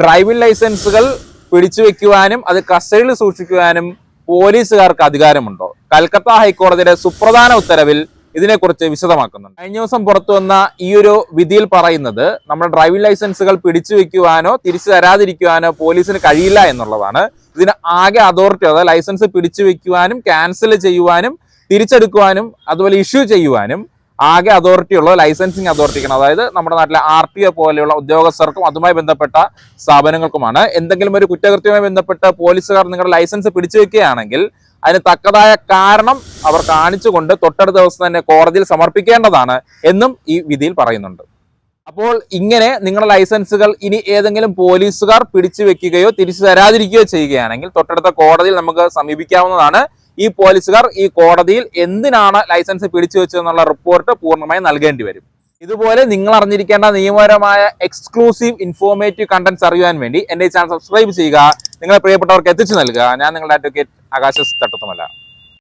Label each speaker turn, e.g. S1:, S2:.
S1: Driving ലൈസൻസുകൾ പിടിച്ചു വെക്കുവാനും അത് കസ്റ്റഡിയിൽ സൂക്ഷിക്കുവാനും പോലീസുകാർക്ക് അധികാരമുണ്ടോ? കൽക്കത്ത ഹൈക്കോടതിയുടെ സുപ്രധാന ഉത്തരവിൽ ഇതിനെക്കുറിച്ച് വിശദമാക്കുന്നുണ്ട്. കഴിഞ്ഞ ദിവസം പുറത്തു വന്ന ഈ ഒരു വിധിയിൽ പറയുന്നത് നമ്മുടെ ഡ്രൈവിംഗ് ലൈസൻസുകൾ പിടിച്ചു വെക്കുവാനോ തിരിച്ചു തരാതിരിക്കുവാനോ പോലീസിന് കഴിയില്ല എന്നുള്ളതാണ്. ഇതിന് ആകെ അതോറിറ്റി അതായത് ലൈസൻസ് പിടിച്ചു വെക്കുവാനും ക്യാൻസൽ ചെയ്യുവാനും തിരിച്ചെടുക്കുവാനും അതുപോലെ ഇഷ്യൂ ചെയ്യുവാനും ആകെ അതോറിറ്റി ഉള്ള ലൈസൻസിങ് അതോറിറ്റിക്കാണ് അതായത് നമ്മുടെ നാട്ടിലെ ആർ ടി ഒ പോലെയുള്ള ഉദ്യോഗസ്ഥർക്കും അതുമായി ബന്ധപ്പെട്ട സ്ഥാപനങ്ങൾക്കുമാണ്. എന്തെങ്കിലും ഒരു കുറ്റകൃത്യവുമായി ബന്ധപ്പെട്ട പോലീസുകാർ നിങ്ങളുടെ ലൈസൻസ് പിടിച്ചു വെക്കുകയാണെങ്കിൽ അതിന് തക്കതായ കാരണം അവർ കാണിച്ചുകൊണ്ട് തൊട്ടടുത്ത ദിവസം തന്നെ കോടതിയിൽ സമർപ്പിക്കേണ്ടതാണ് എന്നും ഈ വിധിയിൽ പറയുന്നുണ്ട്. അപ്പോൾ ഇങ്ങനെ നിങ്ങളുടെ ലൈസൻസുകൾ ഇനി ഏതെങ്കിലും പോലീസുകാർ പിടിച്ചു വെക്കുകയോ തിരിച്ചു തരാതിരിക്കുകയോ ചെയ്യുകയാണെങ്കിൽ തൊട്ടടുത്ത കോടതിയിൽ നമുക്ക് സമീപിക്കാവുന്നതാണ്. ഈ പോലീസുകാർ ഈ കോടതിയിൽ എന്തിനാണ് ലൈസൻസ് പിടിച്ചു വെച്ചതെന്നുള്ള റിപ്പോർട്ട് പൂർണമായും നൽകേണ്ടി വരും. ഇതുപോലെ നിങ്ങൾ അറിഞ്ഞിരിക്കേണ്ട നിയമപരമായ എക്സ്ക്ലൂസീവ് ഇൻഫോർമേറ്റീവ് കണ്ടന്റ്സ് അറിയാൻ വേണ്ടി എന്റെ ചാനൽ സബ്സ്ക്രൈബ് ചെയ്യുക. നിങ്ങളെ പ്രിയപ്പെട്ടവർക്ക് എത്തിച്ചു നൽകുക. ഞാൻ നിങ്ങളുടെ അഡ്വക്കേറ്റ് ആകാശ തട്ടത്തുമല്ല